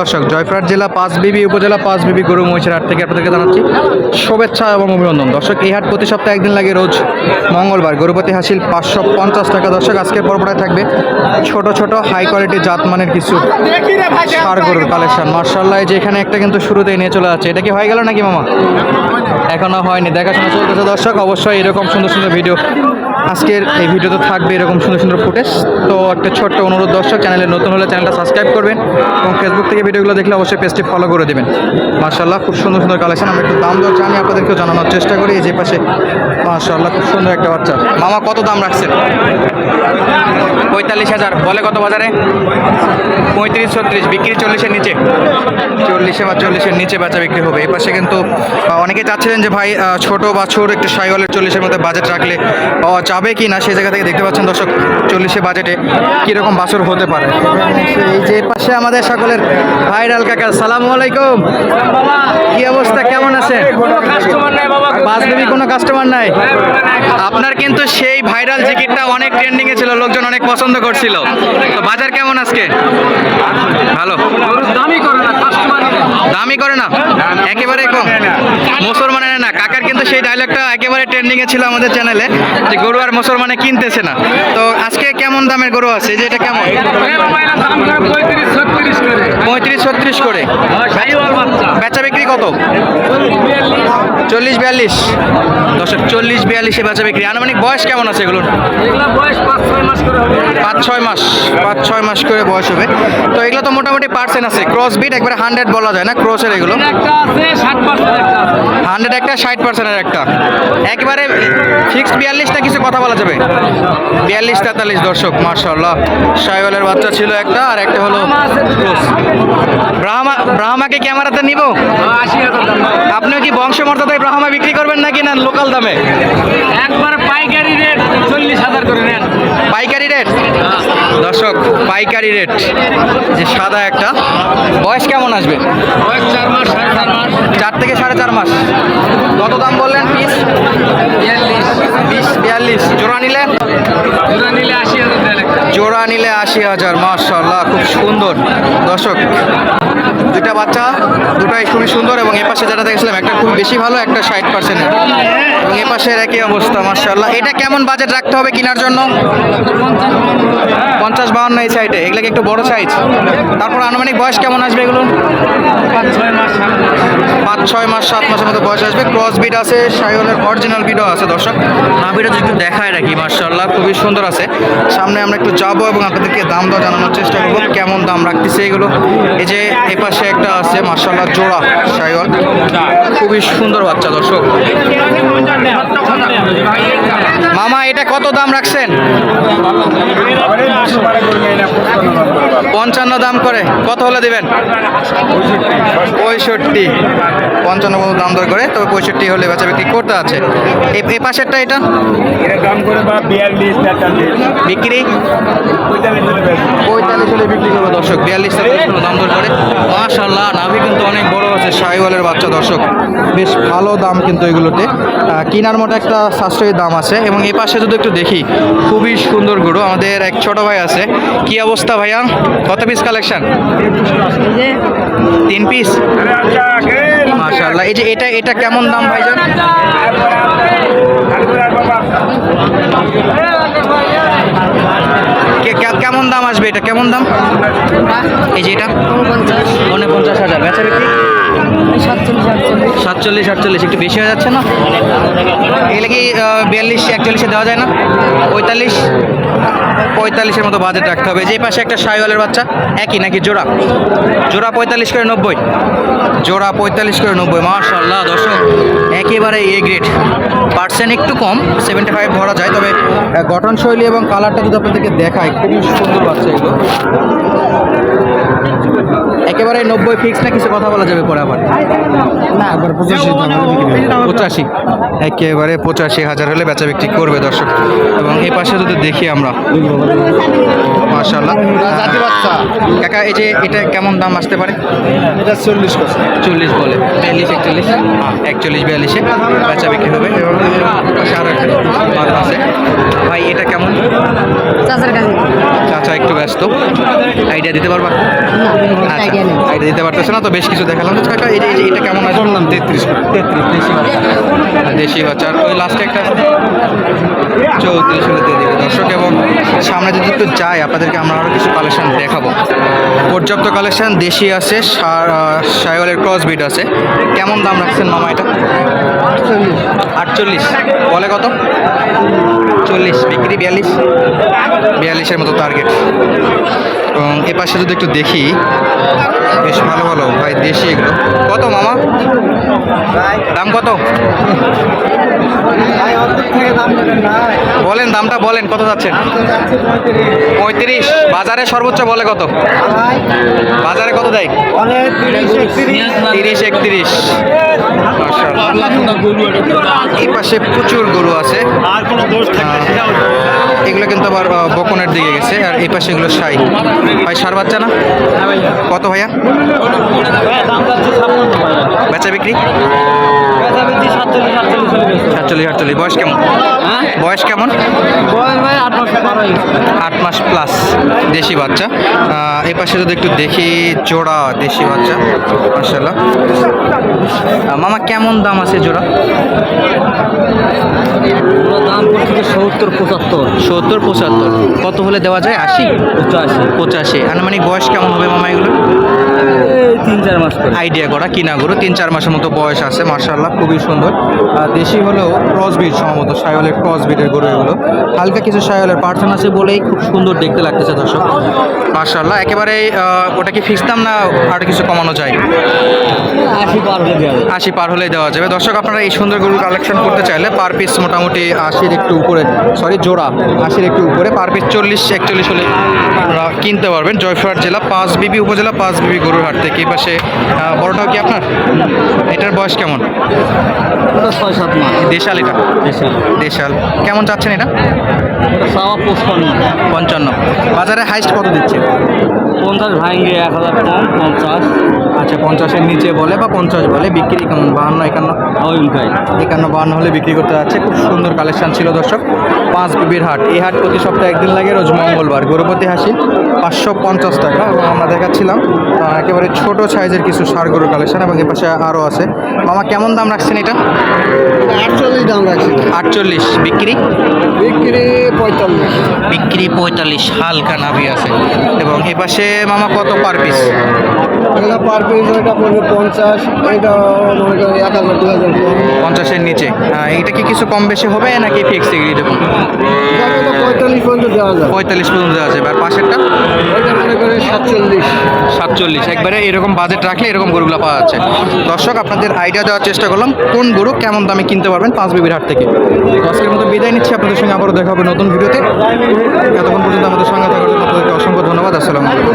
দর্শক, জয়পুরহাট জেলা পাঁচ পাঁচবিবি উপজেলা পাঁচ পাঁচবিবি গরু মহিষের হাট থেকে আপনাদেরকে জানাচ্ছি শুভেচ্ছা এবং অভিনন্দন। দর্শক, এই হাট প্রতি সপ্তাহে একদিন লাগে রোজ মঙ্গলবার। গরুপতি হাসিল পাঁচশো পঞ্চাশ টাকা। দর্শক, আজকের পর্বটায় থাকবে ছোট ছোট হাই কোয়ালিটি জাতমানের কিছু সার গরুর কালেকশন মার্শাল্লাহ যে এখানে একটা কিন্তু শুরুতেই নিয়ে চলে যাচ্ছে। এটা কি হয়ে গেল নাকি মামা? এখনও হয়নি। দেখাশোনা চলতেছে। দর্শক, অবশ্যই এরকম সুন্দর সুন্দর ভিডিও আজকের এই ভিডিওতে থাকবে এরকম সুন্দর সুন্দর ফুটেজ। তো একটা ছোট্ট অনুরোধ দর্শক চ্যানেলে নতুন হলে চ্যানেলটা সাবস্ক্রাইব করবেন এবং ফেসবুক থেকে ভিডিওগুলো দেখলে অবশ্যই পেজটি ফলো করে দেবেন। মার্শাল্লাহ খুব সুন্দর সুন্দর কালেকশন আমরা একটু দাম দর জানি আপনাদেরকেও জানানোর চেষ্টা করি। এই যে পাশে মার্শাল্লাহ খুব সুন্দর একটা বাচ্চা। মামা কত দাম রাখছেন? পঁয়তাল্লিশ হাজার। বলে কত বাজারে? পঁয়ত্রিশ ছত্রিশ। বিক্রি চল্লিশের নিচে। চল্লিশে বা চল্লিশের নিচে বেচা বিক্রি হবে। এই পাশে কিন্তু অনেকে চাচ্ছিলেন যে ভাই ছোট বা ছোট একটু সাইওয়ালের চল্লিশের মধ্যে বাজেট রাখলে পাওয়া যাবে কি না সেই জায়গা থেকে দেখতে পাচ্ছেন দর্শক চল্লিশে বাজেটে কীরকম বাছর হতে পারে। এই যে পাশে আমাদের সকলের ভাইরাল কাকা, সালাম আলাইকুম। কি অবস্থা, কেমন আছেন? পাঁচ দেবী কোনো কাস্টমার নাই? আপনার কিন্তু সেই ভাইরাল জ্যাকেটটা অনেক ট্রেন্ডিং এ ছিল, লোকজন অনেক পছন্দ করছিল। তো বাজার কেমন আজকে? ভালো। দামি করে না দামি করে না একেবারে কম। মুসলমানের না, কাকার কিন্তু সেই ডায়লগটা একেবারে ট্রেন্ডিং এ ছিল আমাদের চ্যানেলে যে গরু আর মুসলমানে কিনতেছে না। তো আজকে কেমন দামের গরু আছে? যে এটা কেমন? পঁয়ত্রিশ ছত্রিশ করে। বেচা বিক্রি কত? চল্লিশ বিয়াল্লিশ। দর্শক চল্লিশ বিয়াল্লিশে বেচা বিক্রি। আনুমানিক বয়স কেমন আছে এগুলোর? এগুলা বয়স পাঁচ ছয় মাস। করে পাঁচ ছয় মাস পাঁচ ছয় মাস করে বয়স হবে। তো এগুলো তো মোটামুটি পার্সেন্ট আছে। ক্রস বিট একবারে হান্ড্রেড বলা যায় না? ক্রসের এগুলো। একটা ষাট পার্সেন্ট একটা হান্ড্রেড একটা ষাট পার্সেন্টের একটা। একবারে ফিক্সড বিয়াল্লিশটা কিছু কথা বলা যাবে? বিয়াল্লিশ তেতাল্লিশ দর্শক মার্শাল্লাহ সাইওয়ালের বাচ্চা ছিল একটা আর একটা হলো ব্রাহ্মা ব্রাহ্মাকে ক্যামেরাতে নিব? আপনিও কি বংশমর্যাদায় ব্রাহ্মা বিক্রি করবেন নাকি না লোকাল দামে? একবার পাইকারি রেট চল্লিশ হাজার করে নেন। পাইকারি রেট? দর্শক পাইকারি রেট। যে সাদা একটা বয়স কেমন আসবে? বয়স চার মাস সাড়ে চার মাস। চার থেকে সাড়ে চার মাস। কত দাম বললেন? বিয়াল্লিশ জোড়া নিলে জোড়া নিলে আশি হাজার মার্শাল্লাহ খুব সুন্দর। দর্শক দুটা বাচ্চা দুটাই খুবই সুন্দর এবং এপাশে যেটা দেখেছিলাম একটা খুব বেশি ভালো একটা ষাট পার্সেন্ট এবং এ এপাশের একই অবস্থা মার্শাল্লাহ এটা কেমন বাজেট রাখতে হবে কেনার জন্য? পঞ্চাশ বাউন্ন এই সাইডে এগুলো কি একটু বড় সাইজ তারপর আনুমানিক বয়স কেমন আসবে এগুলো পাঁচ ছয় মাস সাত পাঁচ ছয় মাস সাত মাসের মতো বয়স আসবে। ক্রস বিড আছে সাইওলের অরিজিনাল বিডও আছে দর্শক। না বিডও একটু দেখায় রাখি মার্শাল্লাহ খুবই সুন্দর আছে। সামনে আমরা একটু যাব এবং আপনাদেরকে দাম দর জানানোর চেষ্টা করব, কেমন দাম রাখতেছে এগুলো। এই যে এ পাশে একটা আছে মার্শাল্লাহ জোড়া সাইওয়াল খুবই সুন্দর বাচ্চা, দর্শক। মামা এটা কত দাম রাখছেন? পঞ্চান্ন দাম করে। কত হলে দিবেন? পঁয়ষট্টি। পঞ্চান্ন দাম দর করে, তবে পঁয়ষট্টি হলে বাচ্চা বিক্রি করতে আছে। এই পাশেরটা এটা? দাম করে বিক্রি? পঁয়তাল্লিশ হলে বিক্রি করবে, দর্শক। বিয়াল্লিশ দাম দর করে। মাশাল্লাহ নাভি কিন্তু অনেক বড় আছে, শাহিওয়ালের বাচ্চা, দর্শক। বেশ ভালো দাম কিন্তু এগুলোতে। কেনার মতো একটা সাশ্রয়ী দাম আছে এবং এই পাশে যদি একটু দেখি। খুবই সুন্দর গরু, আমাদের এক ছোট ভাই আছে। কি অবস্থা ভাইয়া? কত পিস কালেকশন তিন পিস মাশাল্লাহ এই যে এটা এটা কেমন দাম ভাইজান? কেমন দাম আসবে এটা? কেমন দাম? এই যে এটা? পনেরো পঞ্চাশ হাজার। বেচা বিক্রি? সাতচল্লিশ আটচল্লিশ একটু বেশি হয়ে যাচ্ছে না? এগুলো কি বিয়াল্লিশ একচল্লিশে দেওয়া যায় না? পঁয়তাল্লিশ? পঁয়তাল্লিশের মতো বাজেট রাখতে হবে। যে পাশে একটা সাইওয়ালের বাচ্চা একই নাকি জোড়া? জোড়া পঁয়তাল্লিশ করে নব্বই। জোড়া পঁয়তাল্লিশ করে নব্বই মার্শাল্লাহ দর্শক। একেবারে এ গ্রেড পার্সেন্ট একটু কম সেভেন্টি ফাইভ ধরা যায় তবে গঠনশৈলী এবং কালারটা যদি আপনাদেরকে দেখায় খুবই সুন্দর বাচ্চা এগুলো একেবারে নব্বই ফিক্স না কিছু কথা বলা যাবে পরে আবার? না একবার পঁচাশি। পঁচাশি। একেবারে পঁচাশি হাজার হলে বেচা বিক্রি করবে দর্শক। এবং এই পাশে যদি দেখি আমরা মাশাল্লাহ কাকা এই যে এটা কেমন দাম আসতে পারে? এটা চল্লিশ চল্লিশ বলে। বিয়াল্লিশ একচল্লিশ? একচল্লিশ বিয়াল্লিশে বেচা বিক্রি হবে। এবং পাশে আরও একটা আছে ভাই এটা কেমন চাচার কাছে চাচা একটু ব্যস্ত। আইডিয়া দিতে পারবা? আচ্ছা আইডিয়া দিতে পারতেছে না তো বেশ কিছু দেখালাম। তো কাকা এই যে- এটা কেমন আছে? বললাম তেত্রিশ তেত্রিশ দেশি বাচ্চা। আর ওই লাস্টে একটা চৌত্রিশ হলে দিয়ে দেবে। দর্শক এবং সামনে যদি একটু যাই আপনাদেরকে আমরা আরও কিছু কালেকশন দেখাবো। পর্যাপ্ত কালেকশন দেশি আছে সাইওয়ালের ক্রস বিট আছে। কেমন দাম রাখছেন মামা এটা? আটচল্লিশ। বলে কত? চল্লিশ। বিক্রি বিয়াল্লিশ। বিয়াল্লিশের মতো টার্গেট এবং এ পাশে যদি একটু দেখি, বেশ ভালো ভালো, ভাই দেশি এগুলো। কত মামা? দাম কত? বলেন দামটা, বলেন, কত যাচ্ছেন পঁয়ত্রিশ। বাজারে সর্বোচ্চ বলে কত? বাজারে কত দেয়? তিরিশ একত্রিশ। এই পাশে প্রচুর গরু আছে। আর কোনো এগুলো কিন্তু আবার বকনের দিকে গেছে। আর এই পাশে এগুলো সাই। ভাই সার বাচ্চা না? কত ভাইয়া? বেচা বিক্রি? সাতচল্লিশ আটচল্লিশ বয়স কেমন? বয়স কেমন? আট মাস প্লাস দেশি বাচ্চা। এই পাশে যদি একটু দেখি জোড়া দেশি বাচ্চা মার্শাল্লাহ মামা কেমন দাম আছে জোড়া? দাম পড়ছে সত্তর পঁচাত্তর। সত্তর পঁচাত্তর। কত হলে দেওয়া যায়? আশি? পঁচাশি। পঁচাশি। আনুমানিক বয়স কেমন হবে মামা এগুলো? তিন চার মাস আইডিয়া করা কিনা গরু তিন চার মাসের মতো বয়স আছে মার্শাল্লাহ খুবই সুন্দর। আর দেশি হলেও ক্রস বিট সম্ভবত সায়লের ক্রস বিটের গরু এগুলো। হালকা কিছু সায়লের পার্সন আছে বলেই খুব সুন্দর দেখতে লাগতেছে দর্শক। মার্শাল্লাহ একেবারে ওটা কি ফিক্স দাম না আর কিছু কমানো যায়? আশি পার হলে দেওয়া যাবে। আশি পার হলেই দেওয়া যাবে। দর্শক আপনারা এই সুন্দর গরুর কালেকশন করতে চাইলে পার পিস মোটামুটি আশির একটু উপরে সরি জোড়া আশির একটু উপরে পার পিস চল্লিশ একচল্লিশ হলে আপনারা কিনতে পারবেন। জয়ফুরহাট জেলা পাঁচ বিবি উপজেলা পাঁচ বিবি গরুর হাট থেকে। এই পাশে বড়টাও কি আপনার? এটার বয়স কেমন? ছয় সাত মাস। দেশাল এটা? দেশাল। দেশাল। কেমন চাচ্ছেন এটা? পঞ্চান্ন। বাজারে হাইস্ট কত দিচ্ছে? পঞ্চাশ ভাঙ্গে এক হাজার কম পঞ্চাশ। আচ্ছা পঞ্চাশের নিচে বলে বা পঞ্চাশ বলে বিক্রি কেমন? বাহান্ন একান্ন? একান্ন বাহান্ন হলে বিক্রি করতে যাচ্ছে। খুব সুন্দর কালেকশন ছিল দর্শক পাঁচ বিবির হাট। এই হাট প্রতি সপ্তাহে একদিন লাগে রোজ মঙ্গলবার। গরুপতি হাসি। পাঁচশো পঞ্চাশ টাকা এবং আমরা দেখাচ্ছিলাম একেবারে ছোট সাইজের কিছু সার গরুর কালেকশন এবং এপাশে আরও আছে। মামা কেমন দাম রাখছেন এটা? আটচল্লিশ দাম রাখছি। আটচল্লিশ। বিক্রি? বিক্রি পঁয়তাল্লিশ। বিক্রি পঁয়তাল্লিশ হালকা নাভি আছে। এবং এপাশে মামা কত পার পিস? এটা পার পিস এটা পড়বে পঞ্চাশ এটা মনে করেন এক হাজার দু হাজার পঞ্চাশের নিচে। এটা কি কিছু কম বেশি হবে নাকি ফিক্স এরকম এটা পঁয়তাল্লিশ পর্যন্ত দেওয়া যায়। পঁয়তাল্লিশ পর্যন্ত দেওয়া যাবে। আর মনে করে সাতচল্লিশ। সাতচল্লিশ। একবারে এরকম বাজেট রাখলে এরকম গরুগুলো পাওয়া যাচ্ছে। দর্শক আপনাদের আইডিয়া দেওয়ার চেষ্টা করলাম কোন গরু কেমন দামে কিনতে পারবেন পাঁচ বিবির হাট থেকে। আজকের মতো বিদায় নিচ্ছি আপনাদের সঙ্গে আবারও দেখা হবে নতুন ভিডিওতে। এতক্ষণ পর্যন্ত আমাদের সঙ্গে থাকার জন্য আপনাদেরকে অসংখ্য ধন্যবাদ আসসালাম আলাইকুম।